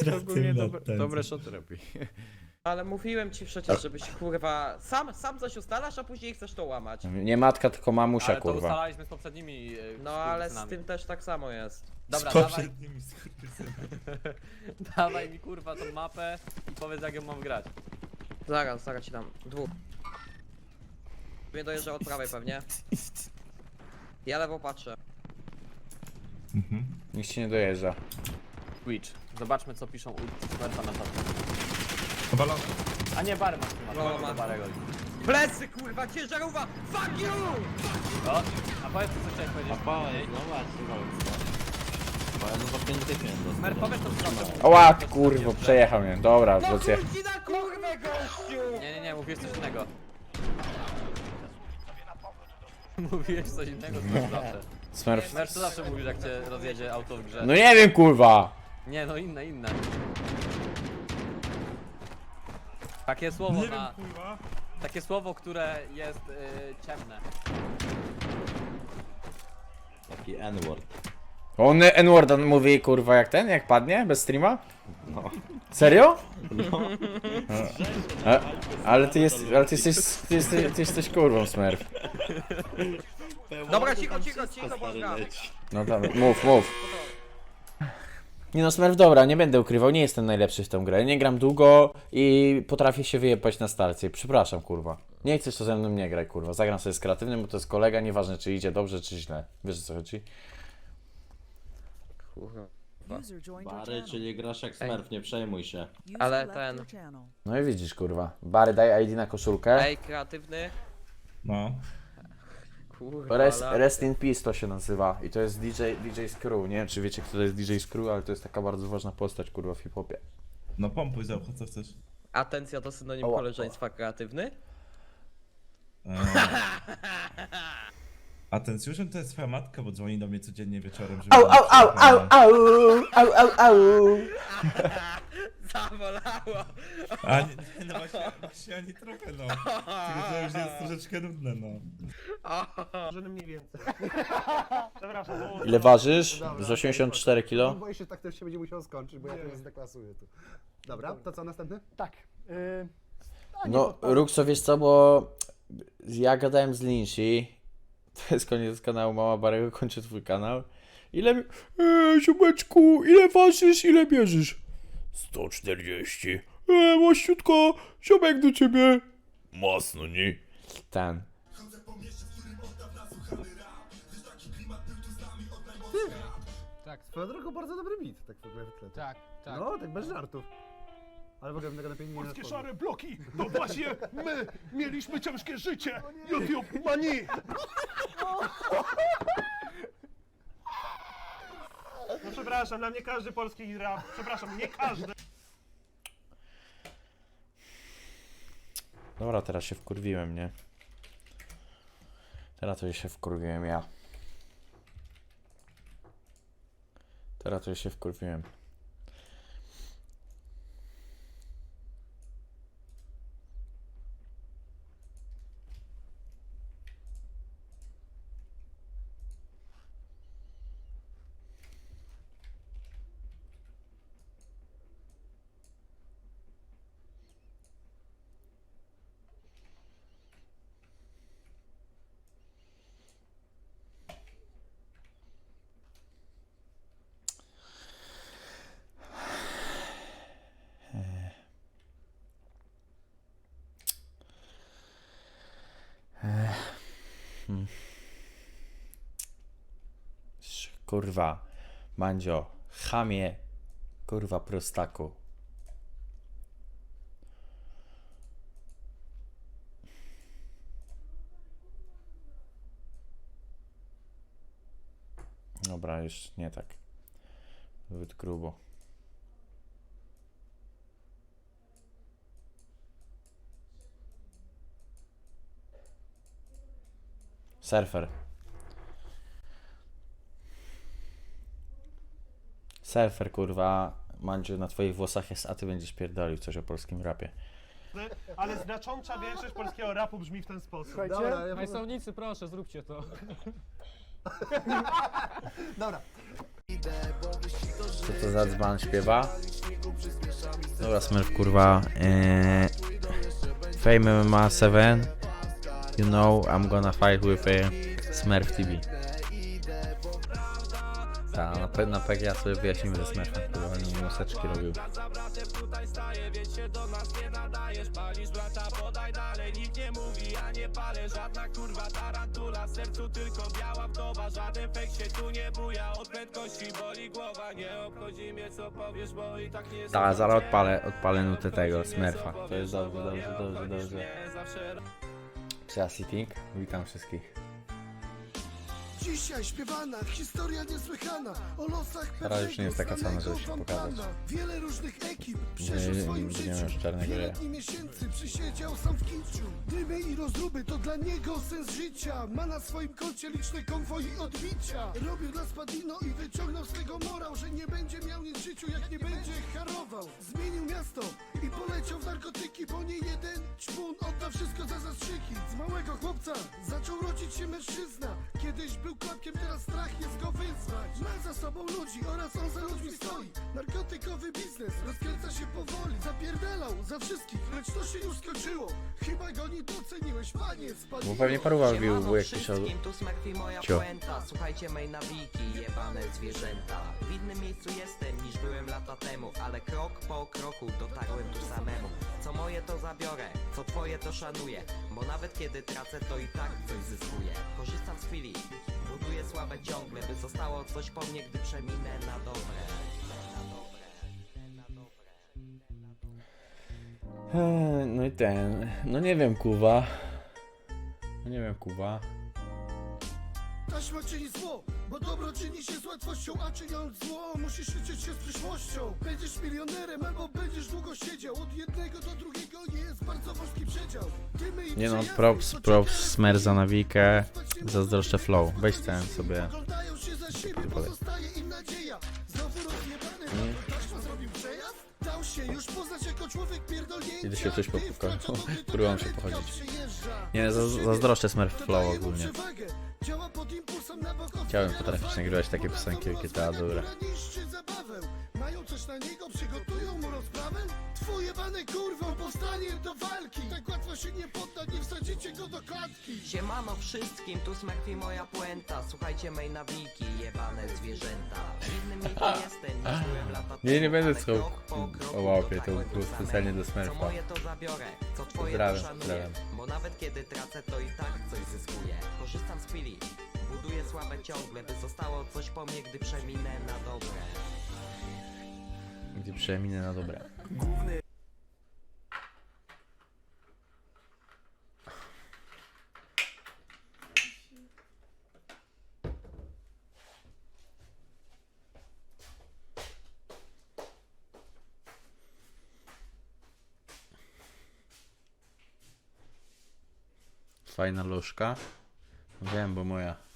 Ogólnie Kreatywna dobre, dobre szoty robi. Ale mówiłem ci przecież, żebyś kurwa sam, sam coś ustalasz, a później chcesz to łamać. Nie matka, tylko mamusia, Ale to kurwa. ustalaliśmy z poprzednimi e, No ale z skurwysynami. tym też tak samo jest. Dobra, Z dawaj, poprzednimi skurwysynami. dawaj mi kurwa tą mapę i powiedz jak ją mam grać. Zaraz, zaraz ci dam. Dwóch. Mnie dojeżdża od prawej pewnie. Ja lewo patrzę. Mhm. Nikt ci nie dojeżdża. Twitch. Zobaczmy co piszą u Smurfa na czatach. A nie, masz tu No, to Barego. Plecy kurwa, ciężarówka! Fuck you! O, a powiedz co chciałeś powiedzieć. Pałeś, no właśnie, no. Bo ja no 5 tysięcy Mer, powiedz to co Oła, kurwo, przejechał mnie. Dobra, No wrócę. kurci na kurwę gościu! Nie, nie, nie, mówiłeś coś innego. Mówiłeś coś innego, co zawsze. Smurf. Mer, co zawsze mówisz jak cię rozjedzie auto w grze? No nie wiem, kurwa. Nie, no inne, inne. Takie słowo Nie wiem, kurwa. Takie słowo, które jest y, ciemne. Taki N-word. On N-word on mówi, kurwa, jak ten, jak padnie, bez streama? No. Serio? No. A, ale ty jest, ale ty jesteś, ty jesteś, ty jesteś kurwą, Smurf. Dobra, cicho, cicho, cicho, bo. No tam, mów, mów. Nie no, Smurf, dobra, nie będę ukrywał, nie jestem najlepszy w tę grę. Nie gram długo i potrafię się wyjebać na starcie. Przepraszam, kurwa. Nie chcesz, to ze mną nie graj, kurwa. Zagram sobie z kreatywnym, bo to jest kolega, nieważne czy idzie dobrze, czy źle. Wiesz o co chodzi? Kurwa. User joined your Bary, channel. czyli grasz jak smurf, nie przejmuj się. User Ale left ten- your channel. No i widzisz, kurwa. Bary, daj ID na koszulkę. Ej, kreatywny. No. Kurwa, Rest, Rest in Peace to się nazywa. I to jest DJ, DJ Screw. Nie wiem, czy wiecie, kto to jest DJ Screw, ale to jest taka bardzo ważna postać, kurwa, w hip-hopie. No pompuj za ucho, co chcesz. Atencja to synonim Oła, koleżeństwa kreatywny? Eee. Atencjuszem to jest twoja matka, bo dzwoni do mnie codziennie wieczorem, żeby... Au, au, au, au, au, au, au, au. A nie, no właśnie, właśnie ani trochę, no. Tylko to już jest troszeczkę nudne, no. Żony mniej więcej. Przepraszam. Ile ważysz? Dobra, Z 84 No, kilo? boję się, tak też się będzie musiał skończyć, bo ja teraz zdeklasuję tu. Dobra, to co następny? Tak. A nie No, podpadł. Ruxo, wiesz co, bo ja gadałem z Linshi, to jest koniec kanału Mama Barego, kończę twój kanał. Ile... Eee, ziomeczku, ile ważysz, ile bierzesz? 140. Eee, maściutko, ziomek do ciebie. Mocno, nie? Ten. Tak. Swoją drogą bardzo dobry beat, tak w ogóle wyklęty. Tak, tak. No, tak bez żartów. Ale w ogóle bym tego lepiej nie Polskie szare bloki! To właśnie my mieliśmy ciężkie życie! YouTube mani! No przepraszam, dla mnie każdy polski rap, przepraszam, nie każdy. Dobra, teraz się wkurwiłem, nie? Teraz to się wkurwiłem ja. Teraz to się wkurwiłem. Sz- Kurwa, Mandzio, chamie, kurwa prostaku. Dobra, już nie tak. Zbyt grubo. Surfer. Surfer, kurwa. Mandziu na twoich włosach jest, a ty będziesz pierdolił coś o polskim rapie. Ale znacząca większość polskiego rapu brzmi w ten sposób. Słuchajcie, Dobra, ja najsłownicy, proszę, zróbcie to. Dobra. Co to za dzban śpiewa? Dobra, Smurf, kurwa. Eee, Fame MMA 7. You know I'm gonna fight with a Smurf TV. Tak, na, pe- na PG ja sobie wyjaśnimy ze Smurfem, kurwa, będę mu maseczki robił. Tak, zaraz odpalę, odpalę nutę tego Smurfa. To jest dobrze, dobrze, dobrze, dobrze. Witam wszystkich. Dzisiaj śpiewana, historia niesłychana. O losach Teraz już nie jest taka sama, żeby się pokazać. Wiele różnych ekip Nie, przeżył w nie, swoim nie życiu wiem, już czarnego Wiele dni miesięcy przysiedział sam w kiczu. Dymy i rozruby to dla niego sens życia. Ma na swoim koncie liczne konwoje i odbicia. Robił dla Spadino i wyciągnął z tego morał Że nie będzie miał nic w życiu jak nie będzie harował. Zmienił miasto i poleciał w narkotyki Bo nie jeden ćpun odda wszystko za zastrzyki. Z małego chłopca zaczął rodzić się mężczyzna. Kiedyś był kłapkiem, teraz strach jest go wyzwać. Ma za sobą ludzi oraz on za ludźmi stoi. Narkotykowy biznes rozkręca się powoli Zapierdalał za wszystkich, lecz to się już skończyło. Chyba go nie doceniłeś, panie Bo pewnie paruwa wbił, Siemano bo wszystkim, tu moja Cio. puenta. Słuchajcie mej nawiki, jebane zwierzęta. W innym miejscu jestem niż byłem lata temu Ale krok po kroku dotarłem tu samemu Co moje to zabiorę, co twoje to szanuję. Bo nawet kiedy tracę to i tak coś zyskuję Korzystam z chwili, buduję sławę ciągle By zostało coś po mnie, gdy przeminę na dobre. Eee, No i ten, no nie wiem, kuwa. No nie wiem, kuwa. Taśma czyni zło, bo dobro czyni się z łatwością A czyniąc zło, musisz liczyć się z przyszłością Będziesz milionerem albo będziesz długo siedział Od jednego do drugiego jest bardzo wąski przedział Dymy i Nie no, przejazdy, props, props, smer za na nawikę. Zazdroszczę flow. Weź ten sobie. Oglądają się za siebie, Podaj. pozostaje Idę się coś popuka- próbowałem się pochodzić. Nie, za- zazdroszczę Smurf flow ogólnie. otwiera potrafić nagrywać takie piosenki, jakie ta dobra. Mają coś na niego, przygotują mu rozprawę? Twój jebany kurwą powstanie do walki. Tak łatwo się nie podda, nie wsadzicie go do klatki. Siemano wszystkim, tu Smurfy moja puenta. Słuchajcie mej nawiki, jebane zwierzęta. Innym jestem niż byłem lata Nie, nie będę słuchał krok po kroku o łapie, to było specjalnie do Smurfa. Co moje to zabiorę, co twoje to szanuję. Bo nawet kiedy tracę to i tak coś zyskuję. Korzystam z chwili, buduję sławę ciągle By zostało coś po mnie, gdy przeminę na dobre Gdzie przeminę na dobre. Fajna nóżka. Wiem, bo moja